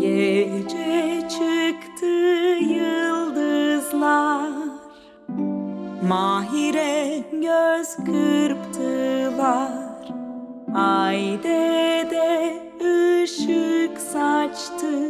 Gece çıktı yıldızlar. Mahire göz kırptılar. Ay de ışık saçtı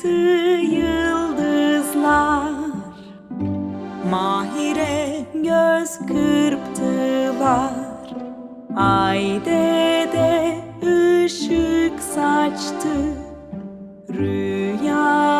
çıktı yıldızlar. Mahire göz kırptılar. Ay de ışık saçtı. Rüyanı